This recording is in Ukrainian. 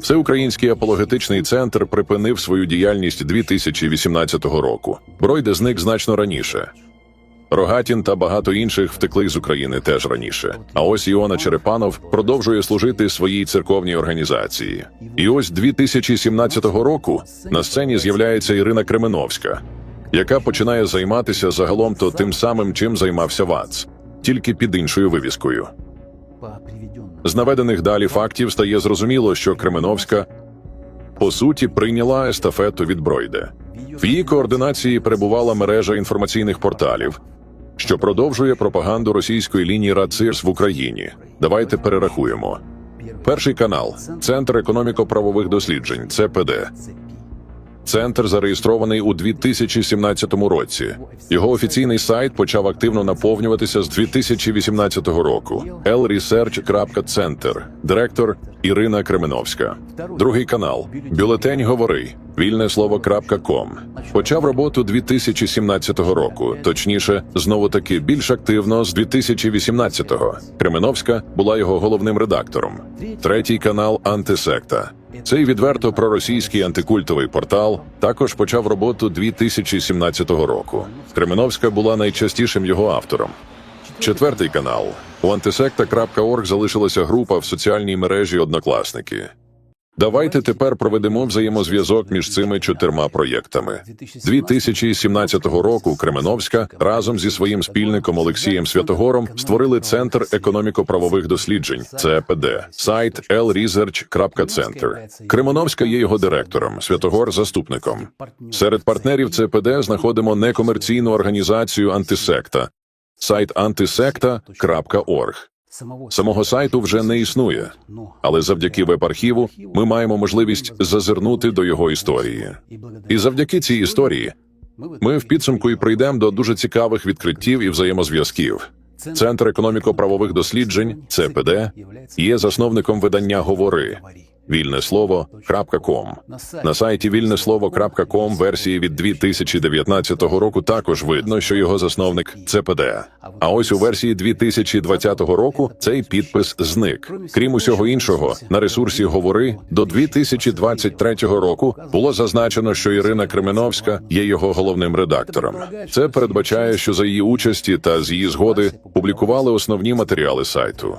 Всеукраїнський апологетичний центр припинив свою діяльність 2018 року. Бройде зник значно раніше. Рогатін та багато інших втекли з України теж раніше. А ось Іона Черепанов продовжує служити своїй церковній організації. І ось 2017 року на сцені з'являється Ірина Кременовська, яка починає займатися загалом то тим самим, чим займався ВАЦ, тільки під іншою вивіскою. З наведених далі фактів стає зрозуміло, що Кременовська по суті прийняла естафету від Бройде. В її координації перебувала мережа інформаційних порталів, що продовжує пропаганду російської лінії РАЦИРС в Україні. Давайте перерахуємо. Перший канал Центр економіко-правових досліджень ЦПД. Центр зареєстрований у 2017 році. Його офіційний сайт почав активно наповнюватися з 2018 року. lresearch.center. Директор Ірина Кременовська. Другий канал Бюлетень Говори. Вільне слово.ком. Почав роботу 2017 року. Точніше, знову таки більш активно з 2018-го. Кременовська була його головним редактором. Третій канал Антисекта. Цей відверто проросійський антикультовий портал також почав роботу 2017 року. Кременовська була найчастішим його автором. Четвертий канал у антисекта.орг залишилася група в соціальній мережі Однокласники. Давайте тепер проведемо взаємозв'язок між цими чотирма проєктами. 2017 року Кременовська разом зі своїм спільником Олексієм Святогором створили Центр економіко-правових досліджень ЦПД, сайт lresearch.center. Кременовська є його директором, Святогор заступником. Серед партнерів ЦПД знаходимо некомерційну організацію Антисекта, сайт antisекта.org. Самого, сайту вже не існує, але завдяки веб-архіву ми маємо можливість зазирнути до його історії. І завдяки цій історії ми в підсумку і прийдемо до дуже цікавих відкриттів і взаємозв'язків. Центр економіко-правових досліджень ЦПД є засновником видання Говори вільне слово.ком. На сайті вільнеслово.ком версії від 2019 року також видно, що його засновник ЦПД. А ось у версії 2020 року цей підпис зник. Крім усього іншого, на ресурсі Говори до 2023 року було зазначено, що Ірина Кременовська є його головним редактором. Це передбачає, що за її участі та з її згоди публікували основні матеріали сайту.